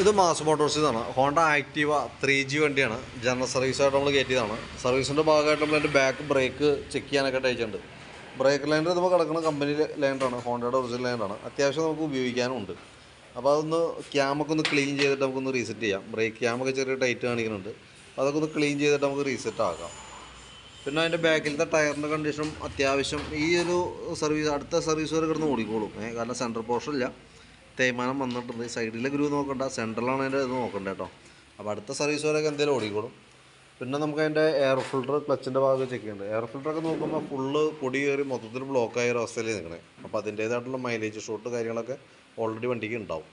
ഇത് മാസ് മോട്ടോഴ്സിൽ നിന്നാണ് ഹോണ്ട ആക്റ്റീവ ത്രീ ജി വണ്ടിയാണ്. ജനറൽ സർവീസായിട്ട് നമ്മൾ കയറ്റിയതാണ്. സർവീസിന്റെ ഭാഗമായിട്ട് നമ്മൾ ബാക്ക് ബ്രേക്ക് ചെക്ക് ചെയ്യാനൊക്കെ അയച്ചിട്ടുണ്ട് ബ്രേക്ക് ലൈനർ നമ്മൾ കിടക്കുന്ന കമ്പനി ലൈനറാണ് ഹോണ്ടയുടെ ഒറിജിനൽ ലൈനറാണ് അത്യാവശ്യം നമുക്ക് ഉപയോഗിക്കാനുണ്ട് അപ്പോൾ അതൊന്ന് ക്യാമൊക്കെ ഒന്ന് ക്ലീൻ ചെയ്തിട്ട് നമുക്കൊന്ന് റീസെറ്റ് ചെയ്യാം. ബ്രേക്ക് ക്യാമൊക്കെ ചെറിയ ടൈറ്റ് കാണിക്കുന്നുണ്ട്. അപ്പോൾ അതൊക്കെ ഒന്ന് ക്ലീൻ ചെയ്തിട്ട് നമുക്ക് റീസെറ്റ് ആക്കാം. പിന്നെ അതിന്റെ ബാക്കിലത്തെ ടയറിന്റെ കണ്ടീഷനും അത്യാവശ്യം ഈ ഒരു സർവീസ് അടുത്ത സർവീസ് വരെ കിടന്ന് ഓടിക്കോളും. കാരണം സെൻട്രൽ പോർഷൻ ഇല്ല. തേയ്മാനം വന്നിട്ടുണ്ട്. സൈഡിലെ ഗ്രൂ നോക്കണ്ട സെൻട്രലാണ് അതിന്റെ ഇത് നോക്കണ്ട കേട്ടോ. അപ്പോൾ അടുത്ത സർവീസ് വരെയൊക്കെ എന്തെങ്കിലും ഓടിക്കോളും. പിന്നെ നമുക്ക് അതിന്റെ എയർ ഫിൽട്ടർ ക്ലച്ചിന്റെ ഭാഗം ചെക്ക് ചെയ്യുന്നുണ്ട് എയർ ഫിൽട്ടറൊക്കെ നോക്കുമ്പോൾ ഫുള്ള് പൊടി കയറി മൊത്തത്തിൽ ബ്ലോക്കായ ഒരു അവസ്ഥയിൽ നിൽക്കണേ അപ്പോൾ അതിന്റേതായിട്ടുള്ള മൈലേജ് ഷോട്ട് കാര്യങ്ങളൊക്കെ ഓൾറെഡി വണ്ടിക്ക് ഉണ്ടാവും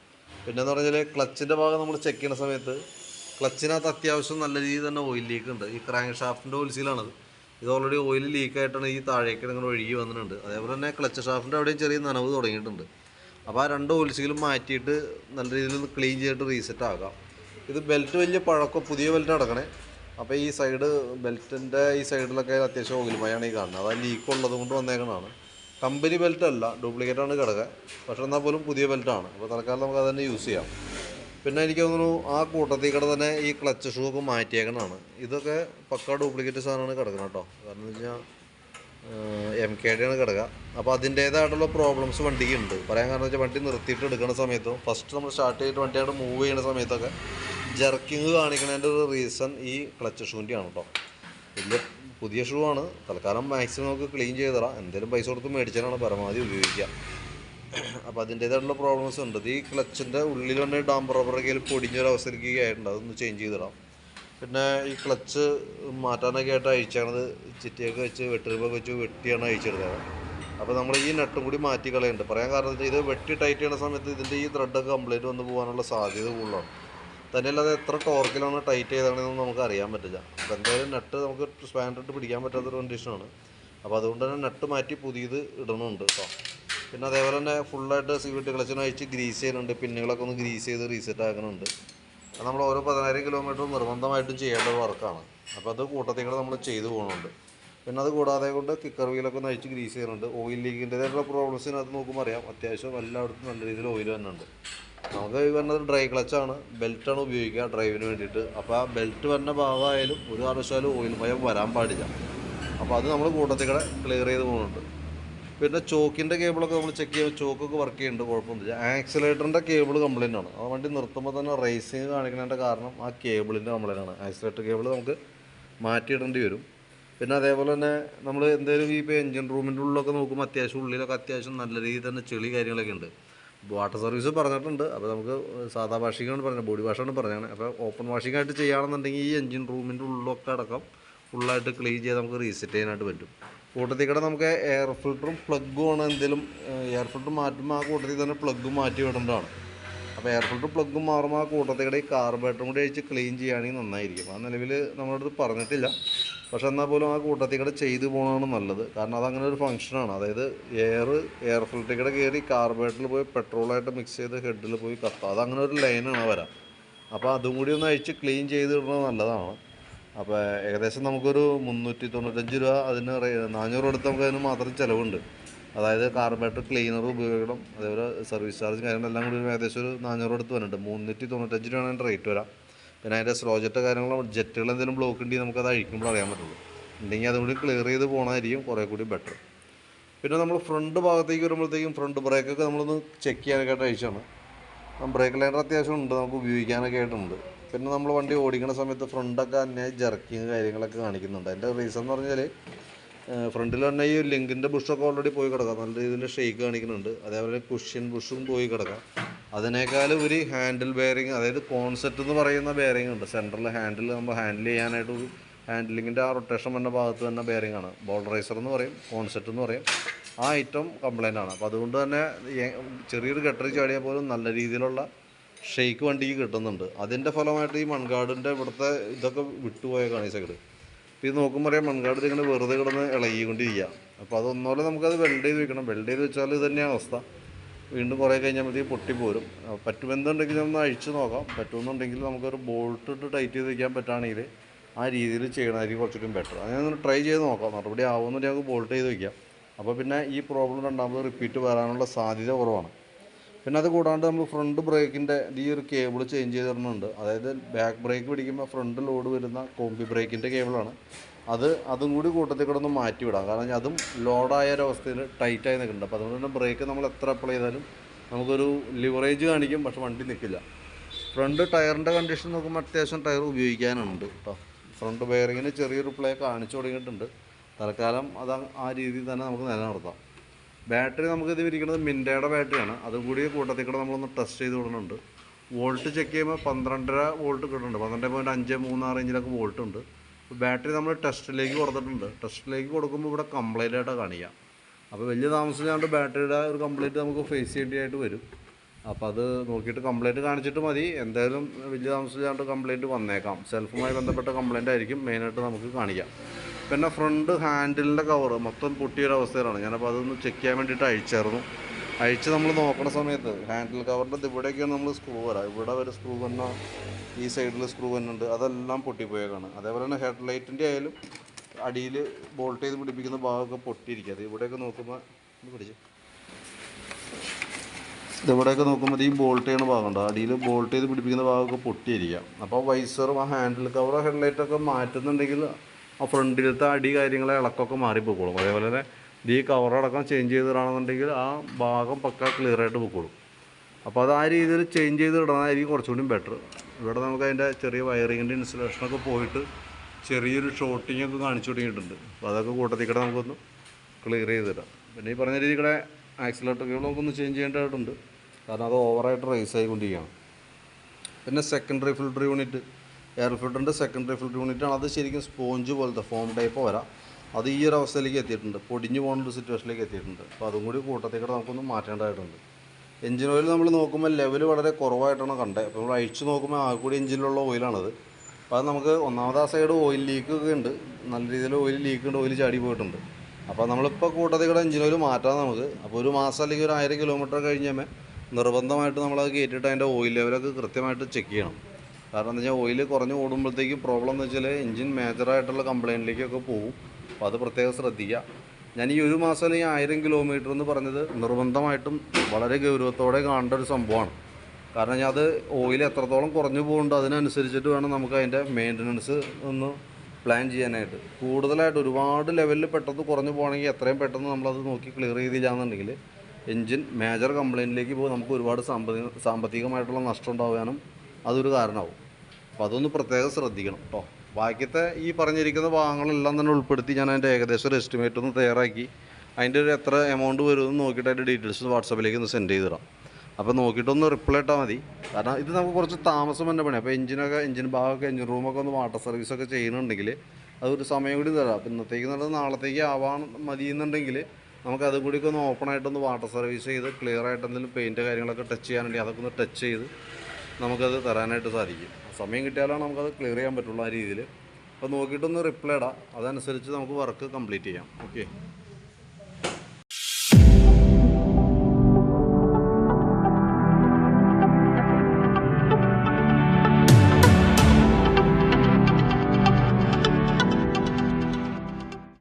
പിന്നെ എന്ന് പറഞ്ഞാൽ ക്ലച്ചിന്റെ ഭാഗം നമ്മൾ ചെക്ക് ചെയ്യുന്ന സമയത്ത് ക്ലച്ചിനകത്ത് അത്യാവശ്യം നല്ല രീതിയിൽ തന്നെ ഓയിൽ ലീക്ക് ഉണ്ട്. ഈ ക്രാങ്ക് ഷാഫ്റ്റിന്റെ ഓയിൽ ഇത് ഓൾറെഡി ഓയിൽ ലീക്ക് ആയിട്ടാണ് ഈ താഴേക്ക് ഇങ്ങനെ ഒഴുകി വന്നിട്ടുണ്ട്. അതേപോലെ തന്നെ ക്ലച്ച് ഷാഫ്റ്റിന്റെ അവിടെയും ചെറിയ നനവ് തുടങ്ങിയിട്ടുണ്ട്. അപ്പോൾ ആ രണ്ട് ഓയിൽ മാറ്റിയിട്ട് നല്ല രീതിയിൽ ക്ലീൻ ചെയ്തിട്ട് റീസെറ്റ് ആക്കാം ഇത് ബെൽറ്റ് വലിയ പഴക്കം പുതിയ ബെൽറ്റ് അടക്കണേ അപ്പോൾ ഈ സൈഡ് ബെൽറ്റിന്റെ ഈ സൈഡിലൊക്കെ അത്യാവശ്യം ഓയിൽ ഈ കാണുന്നത്. അത് ലീക്ക് ഉള്ളത് കൊണ്ട് വന്നേക്കണതാണ്. കമ്പനി ബെൽറ്റ് അല്ല ഡ്യൂപ്ലിക്കേറ്റ് ആണ് കിടക്കുക പക്ഷേ എന്നാൽ പോലും പുതിയ ബെൽറ്റാണ് അപ്പോൾ തൽക്കാലം നമുക്ക് അത് തന്നെ യൂസ് ചെയ്യാം. പിന്നെ എനിക്ക് തോന്നുന്നു ആ കൂട്ടത്തിൽ കൂടെ തന്നെ ഈ ക്ലച്ച് ഷൂ ഒക്കെ മാറ്റിയേക്കണതാണ്. ഇതൊക്കെ പക്ക ഡ്യൂപ്ലിക്കേറ്റ് സാധനമാണ് കിടക്കുന്നത് കേട്ടോ. കാരണം എന്ന് വെച്ചാൽ എം കെ ആണ് കിടക്കുക. അപ്പോൾ അതിന്റേതായിട്ടുള്ള പ്രോബ്ലംസ് വണ്ടിക്ക് ഉണ്ട് പറയാൻ കാരണം വെച്ചാൽ വണ്ടി നിർത്തിയിട്ട് എടുക്കുന്ന സമയത്തും ഫസ്റ്റ് നമ്മൾ സ്റ്റാർട്ട് ചെയ്തിട്ട് വണ്ടിയായിട്ട് മൂവ് ചെയ്യുന്ന സമയത്തൊക്കെ ജർക്കിങ് കാണിക്കുന്നതിന്റെ ഒരു റീസൺ ഈ ക്ലച്ച് ഷൂന്റെ ആണ് കേട്ടോ വലിയ പുതിയ ഷൂ ആണ്. തൽക്കാലം മാക്സിമം നമുക്ക് ക്ലീൻ ചെയ്ത് തരാം. എന്തെങ്കിലും പൈസ കൊടുത്ത് മേടിച്ചാലാണ് പരമാവധി ഉപയോഗിക്കുക. അപ്പോൾ അതിന്റേതായിട്ടുള്ള പ്രോബ്ലംസ് ഉണ്ട്. ഈ ക്ലച്ചിന്റെ ഉള്ളിൽ തന്നെ ഡാം റബ്ബറൊക്കെ പൊടിഞ്ഞൊരു അവസ്ഥയിലേക്ക് ആയിട്ടുണ്ട്. അതൊന്ന് ചേഞ്ച് ചെയ്ത് തരാം. പിന്നെ ഈ ക്ലച്ച് മാറ്റാനൊക്കെ ആയിട്ട് അഴിച്ചാണത് ചിറ്റിയൊക്കെ വെച്ച് വെട്ടിരുമ്പൊക്കെ വെച്ച് വെട്ടിയാണ് അഴിച്ചെടുത്തത്. അപ്പോൾ നമ്മൾ ഈ നട്ടും കൂടി മാറ്റി കളയുന്നുണ്ട്. പറയാൻ കാരണം ഇത് വെട്ടി ടൈറ്റ് ചെയ്യുന്ന സമയത്ത് ഇതിന്റെ ഈ ത്രെഡൊക്കെ കംപ്ലൈന്റ് വന്ന് പോകാനുള്ള സാധ്യത കൂടുതലാണ്. തന്നെയല്ലാതെ എത്ര ടോർക്കിലാണ് ടൈറ്റ് ചെയ്താണെന്നൊന്നും നമുക്ക് അറിയാൻ പറ്റില്ല. അപ്പോൾ എന്തായാലും നട്ട് നമുക്ക് സ്പാൻഡിട്ട് പിടിക്കാൻ പറ്റാത്തൊരു കണ്ടീഷനാണ് അപ്പോൾ അതുകൊണ്ട് തന്നെ നട്ട് മാറ്റി പുതിയത് ഇടണമുണ്ട് കേട്ടോ പിന്നെ അതേപോലെ തന്നെ ഫുള്ളായിട്ട് ക്ലച്ചിന് അഴിച്ച് ഗ്രീസ് ചെയ്യുന്നുണ്ട്. പിന്നുകളൊക്കെ ഒന്ന് ഗ്രീസ് ചെയ്ത് റീസെറ്റ് ആക്കുന്നുണ്ട് നമ്മൾ ഓരോ പതിനായിരം കിലോമീറ്റർ നിർബന്ധമായിട്ടും ചെയ്യേണ്ട ഒരു വർക്കാണ്. അപ്പോൾ അത് കൂട്ടത്തിൽ കൂടെ നമ്മൾ ചെയ്തു പോകുന്നുണ്ട്. പിന്നെ അത് കൂടാതെ കൊണ്ട് കിക്കർ വീലൊക്കെ നയിച്ച് ഗ്രീസ് ചെയ്യുന്നുണ്ട്. ഓയിൽ ലീക്കിന്റെതായിട്ടുള്ള പ്രോബ്ലംസിനകത്ത് നോക്കുമ്പോൾ അറിയാം. അത്യാവശ്യം എല്ലായിടത്തും നല്ല രീതിയിൽ ഓയിൽ തന്നെ ഉണ്ട് നമുക്ക് വരുന്നത് ഡ്രൈ ക്ലച്ചാണ് ബെൽറ്റാണ് ഉപയോഗിക്കുക ഡ്രൈവിന് വേണ്ടിയിട്ട്. അപ്പോൾ ആ ബെൽറ്റ് വരുന്ന ഭാഗമായാലും ഒരു കാരണവശാലും ഓയിൽ മയം വരാൻ പാടില്ല. അപ്പോൾ അത് നമ്മൾ കൂട്ടത്തിൽ കൂടെ ക്ലിയർ ചെയ്ത് പോകുന്നുണ്ട്. പിന്നെ ചോക്കിന്റെ കേബിളൊക്കെ നമ്മൾ ചെക്ക് ചെയ്യുമ്പോൾ ചോക്കൊക്കെ വർക്ക് ചെയ്യുന്നുണ്ട് കുഴപ്പമൊന്നുമില്ല. ആക്സിലേറ്ററിന്റെ കേബിൾ കംപ്ലൈന്റ് ആണ്. ആ വണ്ടി നിർത്തുമ്പോൾ തന്നെ റേസിങ് കാണിക്കുന്നതിന്റെ കാരണം ആ കേബിളിന്റെ കംപ്ലൈന്റ് ആണ്. ആക്സിലേറ്റർ കേബിൾ നമുക്ക് മാറ്റിയിടേണ്ടി വരും. പിന്നെ അതേപോലെ തന്നെ നമ്മൾ എന്തെങ്കിലും ഈ ഇപ്പോൾ എൻജിൻ റൂമിന്റെ ഉള്ളിലൊക്കെ നോക്കുമ്പോൾ അത്യാവശ്യം ഉള്ളിലൊക്കെ അത്യാവശ്യം നല്ല രീതിയിൽ തന്നെ ചെളി കാര്യങ്ങളൊക്കെ ഉണ്ട്. വാട്ടർ സർവീസ് പറഞ്ഞിട്ടുണ്ട്. അപ്പോൾ നമുക്ക് സാധാ ഭാഷയ്ക്കാണ് പറഞ്ഞത് ബോഡി വാഷാണ് പറഞ്ഞത്. അപ്പോൾ ഓപ്പൺ വാഷിംഗ് ആയിട്ട് ചെയ്യുകയാണെന്നുണ്ടെങ്കിൽ ഈ എൻജിൻ റൂമിന്റെ ഉള്ളിലൊക്കെ അടക്കം ഫുള്ളായിട്ട് ക്ലീൻ ചെയ്ത് നമുക്ക് റീസെറ്റ് ചെയ്യാനായിട്ട് പറ്റും. കൂട്ടത്തിൽ കൂടെ നമുക്ക് എയർ ഫിൽറ്ററും പ്ലഗും ആണ് എന്തെങ്കിലും എയർ ഫിൽറ്റർ മാറ്റുമ്പോൾ ആ കൂട്ടത്തിൽ തന്നെ പ്ലഗും മാറ്റി വിടേണ്ടതാണ്. അപ്പോൾ എയർ ഫിൽറ്റർ പ്ലഗും മാറുമ്പോൾ ആ കൂട്ടത്തിൽ കൂടെ ഈ കാർബേറ്ററും കൂടി അഴിച്ച് ക്ലീൻ ചെയ്യുകയാണെങ്കിൽ നന്നായിരിക്കും. ആ നിലവിൽ നമ്മുടെ അടുത്ത് പറഞ്ഞിട്ടില്ല. പക്ഷെ എന്നാൽ പോലും ആ കൂട്ടത്തിൽ കൂടെ ചെയ്തു പോകണമാണ് നല്ലത്. കാരണം അതങ്ങനെ ഒരു ഫംഗ്ഷനാണ് അതായത് എയർ എയർ ഫിൽറ്ററിൽ കൂടെ കയറി കാർബേറ്ററിൽ പോയി പെട്രോളായിട്ട് മിക്സ് ചെയ്ത് ഹെഡിൽ പോയി കത്താം. അതങ്ങനെ ഒരു ലൈനാണ് വരാം. അപ്പോൾ അതും കൂടി ഒന്ന് അഴിച്ച് ക്ലീൻ ചെയ്ത് ഇടുന്നത് നല്ലതാണ്. അപ്പോൾ ഏകദേശം നമുക്കൊരു മുന്നൂറ്റി തൊണ്ണൂറ്റഞ്ച് രൂപ അതിന് നാനൂറ് അടുത്ത് നമുക്ക് അതിന് മാത്രം ചിലവുണ്ട്. അതായത് കാർബറേറ്റർ ക്ലീനർ ഉപയോഗിക്കണം അതേപോലെ സർവീസ് ചാർജ് കാര്യങ്ങളെല്ലാം കൂടി ഏകദേശം ഒരു നാനൂറ് അടുത്ത് വരുന്നുണ്ട് മുന്നൂറ്റി തൊണ്ണൂറ്റഞ്ച് രൂപയാണ് അതിന്റെ റേറ്റ് വരാം. പിന്നെ അതിന്റെ സ്ലോ കാര്യങ്ങളും ജെറ്റുകൾ എന്തെങ്കിലും ബ്ലോക്ക് ഉണ്ടെങ്കിൽ നമുക്കത് അഴിക്കുമ്പോൾ അറിയാൻ പറ്റുള്ളൂ. ഉണ്ടെങ്കിൽ അതും കൂടി ക്ലിയർ ചെയ്ത് പോകണമായിരിക്കും കുറേ കൂടി ബെറ്റർ പിന്നെ നമ്മൾ ഫ്രണ്ട് ഭാഗത്തേക്ക് വരുമ്പോഴത്തേക്കും ഫ്രണ്ട് ബ്രേക്കൊക്കെ നമ്മളൊന്ന് ചെക്ക് ചെയ്യാനൊക്കെ ആയിട്ട് അയച്ചാണ് ബ്രേക്ക് ലൈനർ അത്യാവശ്യം ഉണ്ട് നമുക്ക് ഉപയോഗിക്കാനൊക്കെ ആയിട്ടുണ്ട്. പിന്നെ നമ്മൾ വണ്ടി ഓടിക്കുന്ന സമയത്ത് ഫ്രണ്ടൊക്കെ തന്നെ ജർക്കിങ് കാര്യങ്ങളൊക്കെ കാണിക്കുന്നുണ്ട്. അതിന്റെ റീസൺ എന്ന് പറഞ്ഞാൽ ഫ്രണ്ടിൽ തന്നെ ഈ ലിങ്കിന്റെ ബുഷൊക്കെ ഓൾറെഡി പോയി കിടക്കാം. നല്ല രീതിയിൽ ഷെയ്ക്ക് കാണിക്കുന്നുണ്ട്. അതേപോലെ കുഷ്യൻ ബുഷും പോയി കിടക്കാം. അതിനേക്കാൾ ഒരു ഹാൻഡിൽ ബെയറിങ് അതായത് കോൺസെപ്റ്റ് എന്ന് പറയുന്ന ബെയറിങ് ഉണ്ട്. സെന്ററിൽ ഹാൻഡിൽ നമ്മൾ ഹാൻഡിൽ ചെയ്യാനായിട്ട് ഒരു ഹാൻഡിലിങ്ങിന്റെ ആ റൊട്ടേഷൻ വന്ന ഭാഗത്ത് തന്നെ ബെയറിംഗ് ആണ്. ബോൾ റൈസർ എന്ന് പറയും കോൺസെപ്റ്റ് എന്ന് പറയും. ആ ഐറ്റം കംപ്ലൈന്റ് ആണ്. അപ്പോൾ അതുകൊണ്ട് തന്നെ ചെറിയൊരു ഗട്ടറി ചാടിയാൽ പോലും നല്ല രീതിയിലുള്ള ഷെയ്ക്ക് വണ്ടിക്ക് കിട്ടുന്നുണ്ട്. അതിന്റെ ഫലമായിട്ട് ഈ മൺകാടിന്റെ ഇവിടുത്തെ ഇതൊക്കെ വിട്ടുപോയ സൈഡ്. അപ്പോൾ ഇത് നോക്കുമ്പോൾ അറിയാം മൺകാട് ഇങ്ങനെ വെറുതെ കിടന്ന് ഇളകിക്കൊണ്ടിരിക്കുക അപ്പോൾ അതൊന്നുപോലെ നമുക്കത് വെൽഡ് ചെയ്ത് വെക്കണം. വെൽഡ് ചെയ്ത് വെച്ചാൽ ഇത് തന്നെയാണ് അവസ്ഥ. വീണ്ടും കുറേ കഴിഞ്ഞാൽ മതി പൊട്ടിപ്പോരും. പറ്റുമെന്നുണ്ടെങ്കിൽ ഒന്ന് അഴിച്ചു നോക്കാം. പറ്റുമെന്നുണ്ടെങ്കിൽ നമുക്കൊരു ബോൾട്ട് ഇട്ട് ടൈറ്റ് ചെയ്ത് വെക്കാൻ പറ്റുകയാണെങ്കിൽ ആ രീതിയിൽ ചെയ്യണമായിരിക്കും കുറച്ചുകൂടി ബെറ്റർ. അങ്ങനെ ഒന്ന് ട്രൈ ചെയ്ത് നോക്കാം. മറുപടി ആവുമെന്നുണ്ടെങ്കിൽ നമുക്ക് ബോൾട്ട് ചെയ്ത് വെക്കാം. അപ്പോൾ പിന്നെ ഈ പ്രോബ്ലം രണ്ടാമത് റിപ്പീറ്റ് വരാനുള്ള സാധ്യത കുറവാണ്. പിന്നെ അത് കൂടാണ്ട് നമ്മൾ ഫ്രണ്ട് ബ്രേക്കിന്റെ ഈ ഒരു കേബിൾ ചേഞ്ച് ചെയ്ത് അതായത് ബാക്ക് ബ്രേക്ക് പിടിക്കുമ്പോൾ ഫ്രണ്ട് ലോഡ് വരുന്ന കോമ്പി ബ്രേക്കിന്റെ കേബിളാണ് അത് അതും കൂടി കൂട്ടത്തിൽ കൂടെ ഒന്ന് മാറ്റി വിടാം. കാരണം അതും ലോഡായ ഒരവസ്ഥയിൽ ടൈറ്റായി നിൽക്കുന്നുണ്ട്. അപ്പോൾ അതുകൊണ്ട് തന്നെ ബ്രേക്ക് നമ്മൾ എത്ര അപ്ലൈ ചെയ്താലും നമുക്കൊരു ലിവറേജ് കാണിക്കും. പക്ഷെ വണ്ടി നിൽക്കില്ല ഫ്രണ്ട് ടയറിന്റെ കണ്ടീഷൻ നോക്കുമ്പോൾ അത്യാവശ്യം ടയർ ഉപയോഗിക്കാനുണ്ട് കേട്ടോ ഫ്രണ്ട് ബെയറിങ്ങിന് ചെറിയൊരു പ്ലേ കാണിച്ചു തുടങ്ങിയിട്ടുണ്ട്. തൽക്കാലം അത് ആ രീതിയിൽ തന്നെ നമുക്ക് നിലനിർത്താം. ബാറ്ററി നമുക്ക് ഇത് ഇരിക്കുന്നത് മിന്റയുടെ ബാറ്ററിയാണ് അതും കൂടി കൂട്ടത്തിൽ കൂടെ നമ്മളൊന്ന് ടെസ്റ്റ് ചെയ്ത് വിടുന്നുണ്ട്. വോൾട്ട് ചെക്ക് ചെയ്യുമ്പോൾ പന്ത്രണ്ടര വോൾട്ട് കിട്ടുന്നുണ്ട്. പന്ത്രണ്ട് പോയിന്റ് അഞ്ച് മൂന്ന് ആ റേഞ്ചിലൊക്കെ വോൾട്ട് ഉണ്ട്. ബാറ്ററി നമ്മൾ ടെസ്റ്റിലേക്ക് കൊടുത്തിട്ടുണ്ട്. ടെസ്റ്റിലേക്ക് കൊടുക്കുമ്പോൾ ഇവിടെ കംപ്ലൈന്റ് ആയിട്ടാണ് കാണിക്കുക അപ്പോൾ വലിയ താമസിച്ചാണ്ട് ബാറ്ററിയുടെ ഒരു കംപ്ലൈന്റ് നമുക്ക് ഫേസ് ചെയ്യേണ്ടതായിട്ട് വരും. അപ്പോൾ അത് നോക്കിയിട്ട് കംപ്ലൈന്റ് കാണിച്ചിട്ട് മതി. എന്തായാലും വലിയ താമസിച്ചാണ്ട് കംപ്ലൈന്റ് വന്നേക്കാം. സെൽഫുമായി ബന്ധപ്പെട്ട കംപ്ലൈന്റ് ആയിരിക്കും. മെയിനായിട്ട് നമുക്ക് കാണിക്കാം. പിന്നെ ഫ്രണ്ട് ഹാൻഡിലിന്റെ കവർ മൊത്തം പൊട്ടിയൊരു അവസ്ഥയിലാണ് ഞാനപ്പോൾ അതൊന്ന് ചെക്ക് ചെയ്യാൻ വേണ്ടിയിട്ട് അഴിച്ചായിരുന്നു അഴിച്ച് നമ്മൾ നോക്കുന്ന സമയത്ത് ഹാൻഡിൽ കവറിന്റെ ഇവിടെയൊക്കെയാണ് നമ്മൾ സ്ക്രൂ വരാം. ഇവിടെ ഒരു സ്ക്രൂ തന്നെ ഈ സൈഡിൽ സ്ക്രൂ വന്നുണ്ട് അതെല്ലാം പൊട്ടിപ്പോയേക്കാണ്. അതേപോലെ തന്നെ ഹെഡ് ലൈറ്റിന്റെ ആയാലും അടിയിൽ ബോൾട്ട് ചെയ്ത് പിടിപ്പിക്കുന്ന ഭാഗമൊക്കെ പൊട്ടിയിരിക്കുക അത് ഇവിടെയൊക്കെ നോക്കുമ്പോൾ പിടിച്ചു. ഇവിടെയൊക്കെ നോക്കുമ്പോൾ ഈ ബോൾട്ട് ചെയ്യുന്ന ഭാഗമുണ്ട്. അടിയിൽ ബോൾട്ട് ചെയ്ത് പിടിപ്പിക്കുന്ന ഭാഗമൊക്കെ പൊട്ടിയിരിക്കാം. അപ്പോൾ വൈസറും ആ ഹാൻഡിൽ കവർ ഹെഡ്ലൈറ്റൊക്കെ മാറ്റുന്നുണ്ടെങ്കിൽ ആ ഫ്രണ്ടിലത്തെ അടി കാര്യങ്ങളെ ഇളക്കമൊക്കെ മാറിപ്പോക്കോളും. അതേപോലെ തന്നെ ഈ കവറടക്കം ചേഞ്ച് ചെയ്തിടാണെന്നുണ്ടെങ്കിൽ ആ ഭാഗം പക്ക ക്ലിയർ ആയിട്ട് പൊക്കോളും. അപ്പോൾ അത് ആ രീതിയിൽ ചേഞ്ച് ചെയ്ത് ഇടണമായിരിക്കും കുറച്ചുകൂടി ബെറ്റർ ഇവിടെ നമുക്ക് അതിന്റെ ചെറിയ വയറിങ്ങിന്റെ ഇൻസ്റ്റലേഷനൊക്കെ പോയിട്ട് ചെറിയൊരു ഷോട്ടിംഗ് ഒക്കെ കാണിച്ചു തുടങ്ങിയിട്ടുണ്ട്. അപ്പോൾ അതൊക്കെ കൂട്ടത്തിൽ കൂടെ നമുക്കൊന്ന് ക്ലിയർ ചെയ്തിടാം പിന്നെ ഈ പറഞ്ഞ രീതിയുടെ ആക്സിലേറ്ററുകൾ നമുക്കൊന്ന് ചേഞ്ച് ചെയ്യേണ്ടതായിട്ടുണ്ട്. കാരണം അത് ഓവറായിട്ട് റേസ് ആയിക്കൊണ്ടിരിക്കുകയാണ്. പിന്നെ സെക്കൻഡറി ഫിൽട്ടർ യൂണിറ്റ് എയർ ഫിൽറ്ററിന്റെ സെക്കൻഡറി ഫിൽട്ടർ ആണ്. അത് ശരിക്കും സ്പോഞ്ച് പോലത്തെ ഫോം ടൈപ്പ് വരാം. അത് ഈ ഒരു അവസ്ഥയിലേക്ക് എത്തിയിട്ടുണ്ട്. പൊടിഞ്ഞു പോകുന്ന ഒരു സിറ്റുവേഷനിലേക്ക് എത്തിയിട്ടുണ്ട്. അപ്പോൾ അതും കൂടി കൂട്ടത്തേക്കൂടെ കൂടെ നമുക്കൊന്ന് മാറ്റേണ്ടതായിട്ടുണ്ട്. എഞ്ചിൻ ഓയിൽ നമ്മൾ നോക്കുമ്പോൾ ലെവൽ വളരെ കുറവായിട്ടാണ് കണ്ടത് അപ്പോൾ നമ്മൾ അഴിച്ചു നോക്കുമ്പോൾ ആ കൂടി എഞ്ചിനിലുള്ള ഓയിലാണത് അപ്പോൾ അത് നമുക്ക് ഒന്നാമത് ആ സൈഡ് ഓയിൽ ലീക്ക് ഒക്കെ ഉണ്ട്. നല്ല രീതിയിൽ ഓയിൽ ലീക്ക് ഉണ്ട് ഓയിൽ ചാടി പോയിട്ടുണ്ട്. അപ്പോൾ നമ്മളിപ്പോൾ കൂട്ടത്തിൽ കൂടെ എഞ്ചിൻ ഓയിൽ മാറ്റാം നമുക്ക്. അപ്പോൾ ഒരു മാസം അല്ലെങ്കിൽ ഒരു ആയിരം കിലോമീറ്റർ കഴിഞ്ഞാൽ നിർബന്ധമായിട്ട് നമ്മളത് കയറ്റിയിട്ട് അതിന്റെ ഓയിൽ ലെവലൊക്കെ കൃത്യമായിട്ട് ചെക്ക് ചെയ്യണം. കാരണം എന്താ വെച്ചാൽ ഓയിൽ കുറഞ്ഞ് ഓടുമ്പോഴത്തേക്കും പ്രോബ്ലം എന്ന് വെച്ചാൽ എഞ്ചിൻ മേജറായിട്ടുള്ള കംപ്ലയിന്റിലേക്കൊക്കെ പോകും. അപ്പോൾ അത് പ്രത്യേകം ശ്രദ്ധിക്കുക ഞാൻ ഈ ഒരു മാസം അല്ലെങ്കിൽ ആയിരം കിലോമീറ്റർ എന്ന് പറഞ്ഞത് നിർബന്ധമായിട്ടും വളരെ ഗൗരവത്തോടെ കാണേണ്ട ഒരു സംഭവമാണ്. കാരണം ഞാൻ അത് ഓയിൽ എത്രത്തോളം കുറഞ്ഞു പോകുന്നുണ്ട് അതിനനുസരിച്ചിട്ട് വേണം നമുക്ക് അതിന്റെ മെയിന്റനൻസ് ഒന്ന് പ്ലാൻ ചെയ്യാനായിട്ട്. കൂടുതലായിട്ട് ഒരുപാട് ലെവലിൽ പെട്ടെന്ന് കുറഞ്ഞു പോകണമെങ്കിൽ എത്രയും പെട്ടെന്ന് നമ്മളത് നോക്കി ക്ലിയർ ചെയ്തില്ലാന്നുണ്ടെങ്കിൽ എൻജിൻ മേജർ കംപ്ലയിന്റിലേക്ക് പോകും നമുക്ക് ഒരുപാട് സാമ്പത്തിക സാമ്പത്തികമായിട്ടുള്ള നഷ്ടം ഉണ്ടാകാനും അതൊരു കാരണമാവും. അപ്പോൾ അതൊന്ന് പ്രത്യേകം ശ്രദ്ധിക്കണം കേട്ടോ ബാക്കിയത്തെ ഈ പറഞ്ഞിരിക്കുന്ന ഭാഗങ്ങളെല്ലാം തന്നെ ഉൾപ്പെടുത്തി ഞാൻ അതിന്റെ ഏകദേശം ഒരു എസ്റ്റിമേറ്റ് ഒന്ന് തയ്യാറാക്കി. അതിന്റെ ഒരു എത്ര എമൗണ്ട് വരുമെന്ന് നോക്കിയിട്ട് അതിന്റെ ഡീറ്റെയിൽസ് വാട്സപ്പിലേക്ക് ഒന്ന് സെൻഡ് ചെയ്തിടാം അപ്പോൾ നോക്കിയിട്ടൊന്ന് റിപ്ലൈ ഇട്ടാൽ മതി. കാരണം ഇത് നമുക്ക് കുറച്ച് താമസം തന്നെ പണി അപ്പോൾ എഞ്ചിനൊക്കെ എഞ്ചിൻ ഭാഗമൊക്കെ എഞ്ചിൻ റൂമൊക്കെ ഒന്ന് വാട്ടർ സർവീസൊക്കെ ചെയ്യുന്നുണ്ടെങ്കിൽ അതൊരു സമയം കൂടി തരാം. അപ്പോൾ ഇന്നത്തേക്ക് നല്ലത് നാളത്തേക്ക് ആവാൻ മതി എന്നുണ്ടെങ്കിൽ നമുക്ക് അതും കൂടി ഒന്ന് ഓപ്പൺ ആയിട്ടൊന്ന് വാട്ടർ സർവീസ് ചെയ്ത് ക്ലിയർ ആയിട്ട് എന്തെങ്കിലും പെയിന്റ് കാര്യങ്ങളൊക്കെ ടച്ച് ചെയ്യാനുണ്ടെങ്കിൽ അതൊക്കെ ഒന്ന് ടച്ച് ചെയ്ത് നമുക്കത് തരാനായിട്ട് സാധിക്കും. സമയം കിട്ടിയാലാണ് നമുക്കത് ക്ലിയർ ചെയ്യാൻ പറ്റുള്ളൂ ആ രീതിയിൽ അപ്പോൾ നോക്കിയിട്ടൊന്ന് റിപ്ലൈ ഇടാം. അതനുസരിച്ച് നമുക്ക് വർക്ക് കംപ്ലീറ്റ് ചെയ്യാം. ഓക്കെ